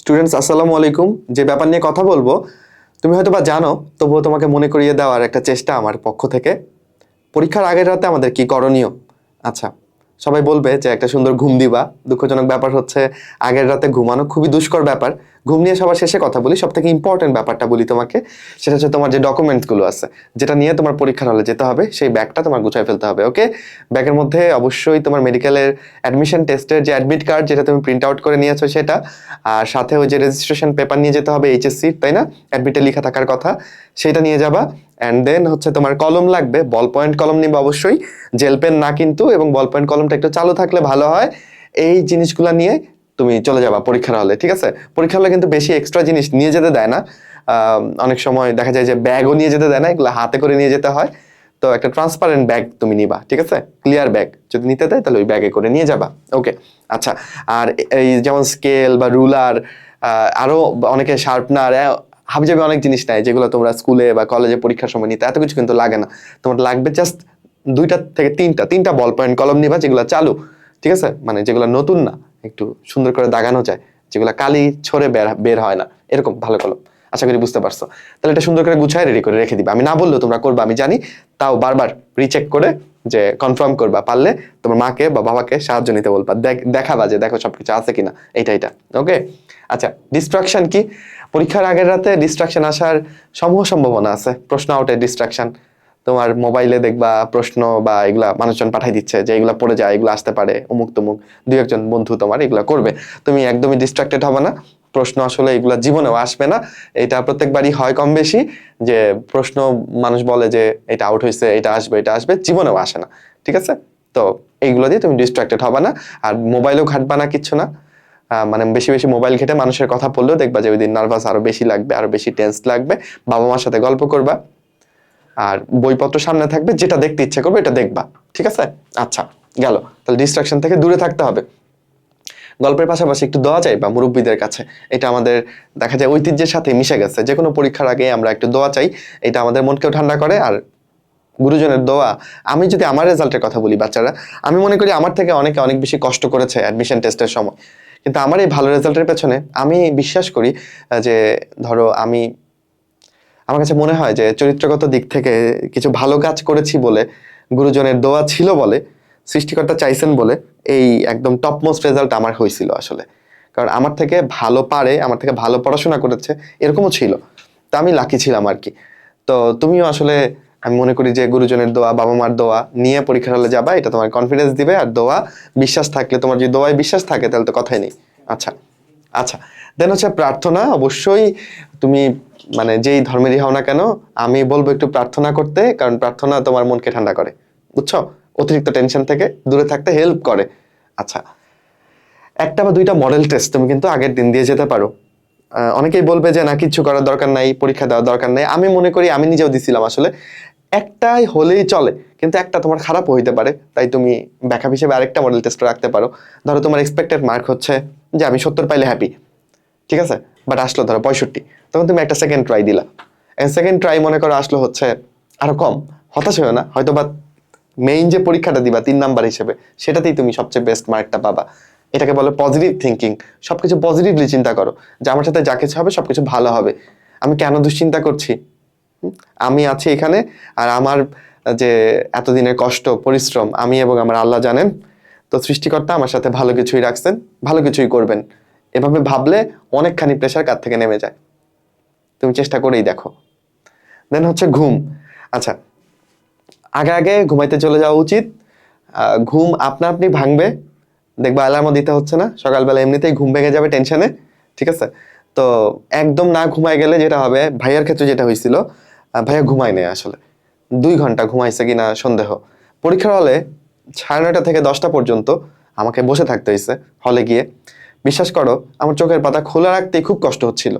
Students আসসালামু আলাইকুম। যে ব্যাপার নিয়ে কথা বলব, তুমি হয়তো বা জানো, তবুও তোমাকে মনে করিয়ে দেওয়ার একটা চেষ্টা আমার পক্ষ থেকে। পরীক্ষার আগের রাতে আমাদের কি করণীয়? আচ্ছা সবাই বলবে যে একটা সুন্দর ঘুম দিবা। দুঃখজনক ব্যাপার হচ্ছে, আগের রাতে ঘুমানো খুবই দুষ্কর ব্যাপার। ঘুম নিয়ে সবার শেষে কথা বলি সব থেকে ইম্পর্টেন্ট ব্যাপারটা বলি তোমাকে, সেটা হচ্ছে তোমার যে ডকুমেন্টসগুলো আছে, যেটা নিয়ে তোমার পরীক্ষার হলে যেতে হবে, সেই ব্যাগটা তোমার গুছায় ফেলতে হবে ওকে ব্যাগের মধ্যে অবশ্যই তোমার মেডিকেলের অ্যাডমিশন টেস্টের যে অ্যাডমিট কার্ড যেটা তুমি প্রিন্ট আউট করে নিয়েছো সেটা, আর সাথে ওই যে রেজিস্ট্রেশন পেপার নিয়ে যেতে হবে এইচএসসি তাই না? অ্যাডমিটে লেখা থাকার কথা, সেটা নিয়ে যাবা অ্যান্ড দেন হচ্ছে তোমার কলম লাগবে বল পয়েন্ট কলম নিবে অবশ্যই জেল পেন না কিন্তু, এবং বল পয়েন্ট কলমটা একটু চালু থাকলে ভালো হয়, এই জিনিসগুলো নিয়ে তুমি চলে যাবা পরীক্ষার হলে, ঠিক আছে? পরীক্ষার হলে কিন্তু বেশি এক্সট্রা জিনিস নিয়ে যেতে দেয় না। অনেক সময় দেখা যায় যে ব্যাগও নিয়ে যেতে দেয় না, এগুলো হাতে করে নিয়ে যেতে হয়। তো একটা ট্রান্সপারেন্ট ব্যাগ তুমি নিবা, ঠিক আছে? ক্লিয়ার ব্যাগ যদি নিতে দেয় তাহলে ওই ব্যাগে করে নিয়ে যাবা। ওকে আচ্ছা আর এই যেমন স্কেল বা রুলার আরও অনেকে শার্পনার হাবিজাবি অনেক জিনিস নেয়, যেগুলো তোমরা স্কুলে বা কলেজে পরীক্ষার সময় নিতে, এত কিছু কিন্তু লাগে না। তোমার লাগবে জাস্ট দুইটা থেকে তিনটা তিনটা বল পয়েন্ট কলম নিবা, যেগুলো চালু, ঠিক আছে? মানে যেগুলো নতুন না। একটু সুন্দর করে দাগানো যায়, যেগুলো কালি ছড়ে বের হয় না। এরকম ভালো কলম। আশা করি বুঝতে পারছ। তাহলে এটা সুন্দর করে গুছায় রেডি করে রেখে দিবে। আমি না বললেও তোমরা করবা, আমি জানি, তাও বারবার রিচেক করে যে কনফার্ম করবা, পারলে তোমার মাকে বা বাবাকে সাহায্য নিতে বলবা। দেখ- দেখাবা যে দেখো সবকিছু আছে কিনা, এইটা এটা ওকে আচ্ছা ডিস্ট্রাকশন কি? পরীক্ষার আগের রাতে ডিস্ট্রাকশন আসার সমূহ সম্ভাবনা আছে। প্রশ্ন আউটের ডিস্ট্রাকশন তোমার মোবাইলে দেখবা প্রশ্ন বা এগুলা মানুষজন পাঠাই দিচ্ছে যে এগুলা পড়ে যায় এগুলো আসতে পারে, অমুক তমুক। দুই একজন বন্ধু তোমার এগুলা করবে। তুমি একদমই ডিস্ট্রাক্টেড হবে না। প্রশ্ন আসলে এগুলা জীবনেও আসবে না। এটা প্রত্যেকবারই হয় কম বেশি যে প্রশ্ন মানুষ বলে যে এটা আউট হয়েছে এটা আসবে এটা আসবে, জীবনেও আসে না। ঠিক আছে? তো এইগুলো দিয়ে তুমি ডিস্ট্রাক্টেড হবে না। আর মোবাইলও ঘাটবা না কিচ্ছু না। মানে বেশি বেশি মোবাইল ঘেটে মানুষের কথা পড়লেও দেখবা যে ওই দিন নার্ভাস আরও বেশি লাগবে, আরও বেশি টেন্স লাগবে। বাবা মার সাথে গল্প করবা। আর বইপত্র সামনে থাকবে, যেটা দেখতে ইচ্ছে করবে এটা দেখবা। ঠিক আছে? আচ্ছা গেল। তাহলে ডিস্ট্রাকশন থেকে দূরে থাকতে হবে। গল্পের পাশাপাশি একটু দোয়া চাই বা মুরব্বীদের কাছে। এটা আমাদের দেখা যায় ঐতিহ্যের সাথে মিশে গেছে। যে কোনো পরীক্ষার আগে আমরা একটু দোয়া চাই। এটা আমাদের মনকেও ঠান্ডা করে। আর গুরুজনের দোয়া, আমি যদি আমার রেজাল্টের কথা বলি বাচ্চারা, আমি মনে করি আমার থেকে অনেকে অনেক বেশি কষ্ট করেছে অ্যাডমিশন টেস্টের সময়। কিন্তু আমার এই ভালো রেজাল্টের পেছনে আমি বিশ্বাস করি যে ধরো আমি আমার কাছে মনে হয় যে চরিত্রগত দিক থেকে কিছু ভালো কাজ করেছি বলে গুরুজনের দোয়া ছিল বলে, সৃষ্টিকর্তা চাইছেন বলে এই একদম টপ মোস্ট রেজাল্ট আমার হয়েছিল আসলে। কারণ আমার থেকে ভালো পারে, আমার থেকে ভালো পড়াশোনা করেছে, এরকমও ছিল। তা আমি লাকি ছিলাম আর কি। তো তুমিও আসলে, আমি মনে করি যে গুরুজনের দোয়া বাবা মার দোয়া নিয়ে পরীক্ষার হলে যাবা, এটা তোমার কনফিডেন্স দিবে আর দোয়া বিশ্বাস থাকলে, তোমার যদি দোয়ায় বিশ্বাস থাকে তাহলে তো কথাই নেই। আচ্ছা আচ্ছা। দেন হচ্ছে প্রার্থনা, অবশ্যই তুমি মানে যেই ধর্মেরই হও না কেন, আমি বলব একটু প্রার্থনা করতে, কারণ প্রার্থনা তোমার মনকে ঠান্ডা করে। বুঝছ? অতিরিক্ত টেনশন থেকে দূরে থাকতে হেল্প করে। আচ্ছা একটা বা দুইটা মডেল টেস্ট তুমি কিন্তু আগের দিন দিয়ে যেতে পারো। অনেকেই বলবে যে, না কিচ্ছু করার দরকার নাই, পরীক্ষা দেওয়ার দরকার নাই। আমি মনে করি, আমি নিজেও দিছিলাম আসলে। একটাই হলেই চলে, কিন্তু একটা তোমার খারাপ হইতে পারে। তাই তুমি ব্যাকআপ হিসেবে আরেকটা মডেল টেস্ট রাখতে পারো। ধরো তোমার এক্সপেক্টেড মার্ক হচ্ছে যে, আমি সত্তর পাইলে হ্যাপি ঠিক আছে? বাট আসলো ধরো পঁয়ষট্টি। তখন তুমি একটা সেকেন্ড ট্রাই দিলা। সেকেন্ড ট্রাই মনে করো আসলো হচ্ছে আরও কম। হতাশ হয়েও না হয়তো বা মেইন যে পরীক্ষাটা দিবা, তিন নাম্বার হিসেবে, সেটাতেই তুমি সবচেয়ে বেস্ট মার্কটা পাবা। এটাকে বলে পজিটিভ থিঙ্কিং সবকিছু পজিটিভলি চিন্তা করো, যে আমার সাথে যা কিছু হবে, সবকিছু ভালো হবে। আমি কেন দুশ্চিন্তা করছি? আমি আছি এখানে, আর আমার যে এতদিনের কষ্ট, পরিশ্রম, আমি এবং আমার আল্লাহ জানেন, তো সৃষ্টিকর্তা আমার সাথে ভালো কিছুই রাখছেন, ভালো কিছুই করবেন। এভাবে ভাবলে অনেকখানি প্রেশার কার থেকে নেমে যায়? তুমি চেষ্টা করেই দেখো। দেন হচ্ছে ঘুম। আচ্ছা আগে আগে ঘুমাইতে চলে যাওয়া উচিত। ঘুম আপনা আপনি ভাঙবে। দেখবা অ্যালার্মও দিতে হচ্ছে না। সকালবেলা এমনিতেই ঘুম ভেঙে যাবে টেনশনে ঠিক আছে? তো একদম না ঘুমায় গেলে যেটা হবে, ভাইয়ার ক্ষেত্রে যেটা হয়েছিল ভাইয়া ঘুমায় নেই আসলে। দুই ঘণ্টা ঘুমাইছে কিনা সন্দেহ। পরীক্ষার হলে সাড়ে নয়টা থেকে দশটা পর্যন্ত আমাকে বসে থাকতে হয়েছে হলে গিয়ে। বিশ্বাস করো, আমার চোখের পাতা খোলা রাখতেই খুব কষ্ট হচ্ছিল।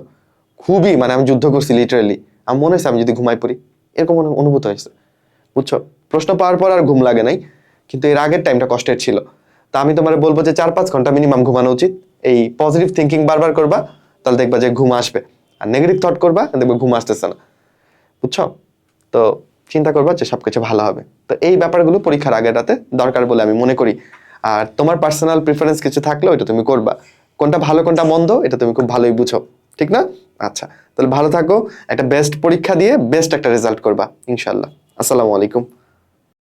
খুবই মানে আমি যুদ্ধ করছি লিটারেলি আমার মনে হয়েছে আমি যদি ঘুমাই পড়ি। এরকম অনুভূত হয়েছে। বুঝছ? প্রশ্ন পাওয়ার পর আর ঘুম লাগে নাই, কিন্তু এর আগের টাইমটা কষ্টের ছিল। তা আমি তোমার বলব যে চার পাঁচ ঘণ্টা মিনিমাম ঘুমানো উচিত। এই পজিটিভ থিঙ্কিং বারবার করবা, তাহলে দেখবা যে ঘুম আসবে। আর নেগেটিভ থট করবা, দেখবে ঘুম আসতেছে না। বুঝছ? তো চিন্তা করবা যে সবকিছু ভালো হবে। তো এই ব্যাপারগুলো পরীক্ষার আগের রাতে দরকার বলে আমি মনে করি। আর তোমার পার্সোনাল প্রিফারেন্স কিছু থাকলে ওইটা তুমি করবা। কোনটা ভালো, কোনটা মন্দ, এটা তুমি খুব ভালোই বুঝো। ঠিক না? আচ্ছা তাহলে ভালো থাকো, একটা বেস্ট পরীক্ষা দিয়ে বেস্ট একটা রেজাল্ট করবা ইনশাল্লাহ আসসালামু আলাইকুম।